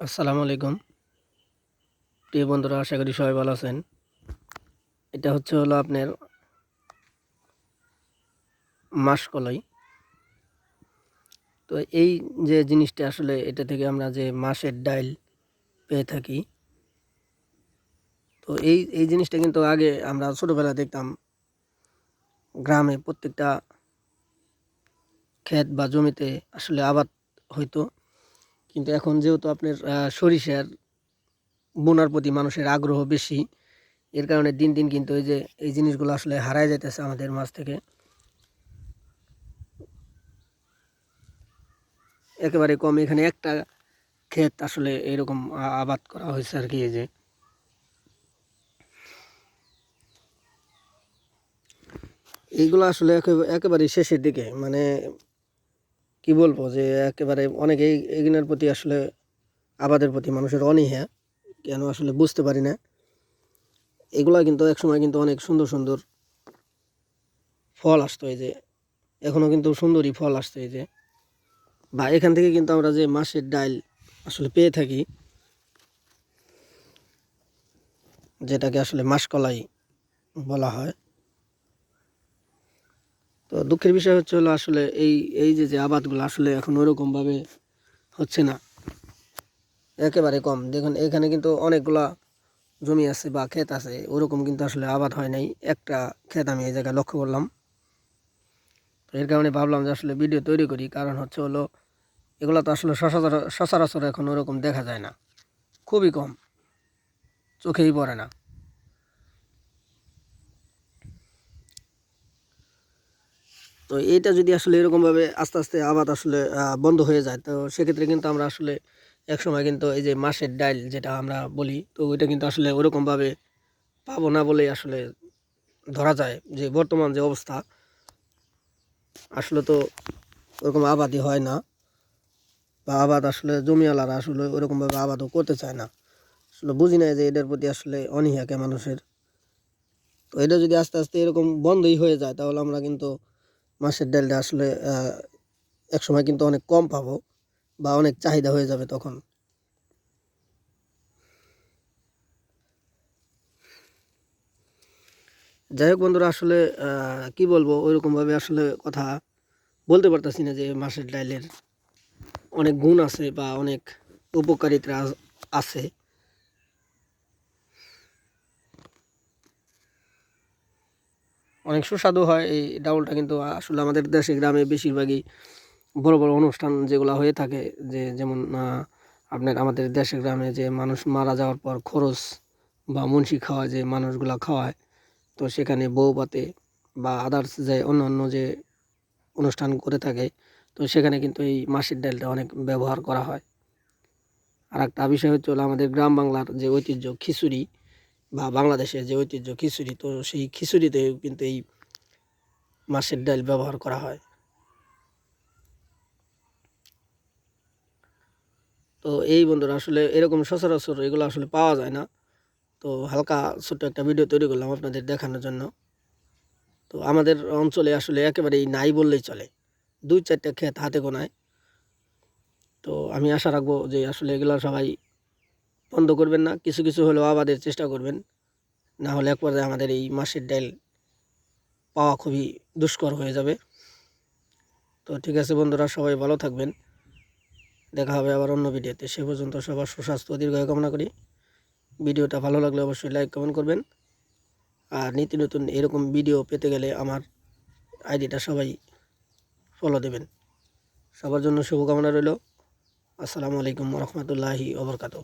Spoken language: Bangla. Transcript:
আসসালামু আলাইকুম। প্রিয় বন্ধুরা, আশা করি সবাই ভালো আছেন। এটা হচ্ছে হলো আপনার মাসকলাই তো এই যে জিনিসটা আসলে, এটা থেকে আমরা যে মাসের ডাইল পেয়ে থাকি, তো এই এই জিনিসটা কিন্তু আগে আমরা ছোটোবেলা দেখতাম। গ্রামে প্রত্যেকটা ক্ষেত বা জমিতে আসলে আবাদ হইতো। কিন্তু এখন যেহেতু আপনার সরিষার বোনার প্রতি মানুষের আগ্রহ বেশি, এর কারণে দিন দিন কিন্তু এই যে, এই জিনিসগুলো আসলে হারায় যাইতেছে আমাদের মাছ থেকে। একেবারে কম এখানে একটা ক্ষেত আসলে এরকম আবাদ করা হয়েছে আর কি এই যে। এইগুলো আসলে একে- একেবারে শেষের দিকে মানে কি বলব যে একেবারে অনেকেই এগুলোর প্রতি আসলে আবাদের প্রতি মানুষের অনীহা, কেন আসলে বুঝতে পারি না। এগুলা কিন্তু একসময় কিন্তু অনেক সুন্দর সুন্দর ফল আসতো এই যে এখনও কিন্তু সুন্দরই ফল আসতো এই যে। বা এখান থেকে কিন্তু আমরা যে মাছের ডাইল আসলে পেয়ে থাকি, যেটাকে আসলে মাসকলাই বলা হয়। তো দুঃখের বিষয় হচ্ছে হলো আসলে এই এই যে যে আবাদগুলো আসলে এখন ওরকমভাবে হচ্ছে না। একেবারে কম। দেখুন, এখানে কিন্তু অনেকগুলা জমি আছে বা ক্ষেত আছে, ওরকম কিন্তু আসলে আবাদ হয় নাই। একটা ক্ষেত আমি এই জায়গায় লক্ষ্য করলাম। তো এর কারণে ভাবলাম যে আসলে ভিডিও তৈরি করি। কারণ হচ্ছে হলো, এগুলো তো আসলে সচরাচর এখন ওরকম দেখা যায় না। খুবই কম। চোখেই পড়ে না। তো এইটা যদি আসলে এরকমভাবে আস্তে আস্তে আবাদ আসলে বন্ধ হয়ে যায়, তো সেক্ষেত্রে কিন্তু আমরা আসলে এক সময় কিন্তু এই যে মাসের ডাইল যেটা আমরা বলি, তো ওইটা কিন্তু আসলে ওরকমভাবে পাবো না বলেই আসলে ধরা যায় যে বর্তমান যে অবস্থা। আসলে তো ওরকম আবাদই হয় না বা আবাদ আসলে জমিওয়ালারা আসলে ওরকমভাবে আবাদও করতে চায় না। আসলে বুঝি না যে এটার প্রতি আসলে অনীহাকে মানুষের। তো এটা যদি আস্তে আস্তে এরকম বন্ধই হয়ে যায়, তাহলে আমরা কিন্তু মাছের ডালটা আসলে আহ, একসময় কিন্তু অনেক কম পাবো বা অনেক চাহিদা হয়ে যাবে তখন। যাই হোক বন্ধুরা আসলে কি বলব ওইরকমভাবে আসলে কথা বলতে পারতাছি না যে মাছের ডালের অনেক গুণ আছে বা অনেক উপকারিতা আছে। অনেক সুস্বাদু হয়। এই ডাউলটা কিন্তু আসলে আমাদের দেশে, গ্রামে বেশিরভাগই বড় বড় অনুষ্ঠান যেগুলো হয়ে থাকে যে যেমন আপনার আমাদের দেশে, গ্রামে যে মানুষ মারা যাওয়ার পর খরচ বা মুন্সি খাওয়া যে মানুষগুলো খাওয়ায়, তো সেখানে বউ পাতে বা আদার্স যে অন্য অন্য যে অনুষ্ঠান করে থাকে, তো সেখানে কিন্তু এই মাসির ডালটা অনেক ব্যবহার করা হয়। আর একটা বিষয় হচ্ছে হলো আমাদের গ্রাম বাংলার যে ঐতিহ্য, খিচুড়ি বা বাংলাদেশের যে ঐতিহ্য খিচুড়ি, তো সেই খিচুড়িতে কিন্তু এই মাছের ডাল ব্যবহার করা হয়। তো এই বন্ধুরা, আসলে এরকম সচরাচর এগুলো আসলে পাওয়া যায় না। তো হালকা ছোট্ট একটা ভিডিও তৈরি করলাম আপনাদের দেখানোর জন্য। তো আমাদের অঞ্চলে আসলে একেবারেই নাই বললেই চলে। দুই চারটা ক্ষেত হাতে গোনায়। তো আমি আশা রাখব যে আসলে এগুলো সবাই বন্ধ করবেন না, কিছু কিছু হলেও আবাদের চেষ্টা করবেন। না হলে এক পর্যায়ে আমাদের এই মাসের ডাইল পাওয়া খুবই দুষ্কর হয়ে যাবে। তো ঠিক আছে বন্ধুরা, সবাই ভালো থাকবেন। দেখা হবে আবার অন্য ভিডিওতে। সে পর্যন্ত সবার সুস্বাস্থ্য, দীর্ঘায়ু কামনা করি। ভিডিওটা ভালো লাগলে অবশ্যই লাইক কমেন্ট করবেন। আর নিত্য নতুন এরকম ভিডিও পেতে গেলে আমার আইডিটা সবাই ফলো দেবেন। সবার জন্য শুভকামনা রইল। আসসালামু আলাইকুম রহমতুল্লাহি ওবরকাতু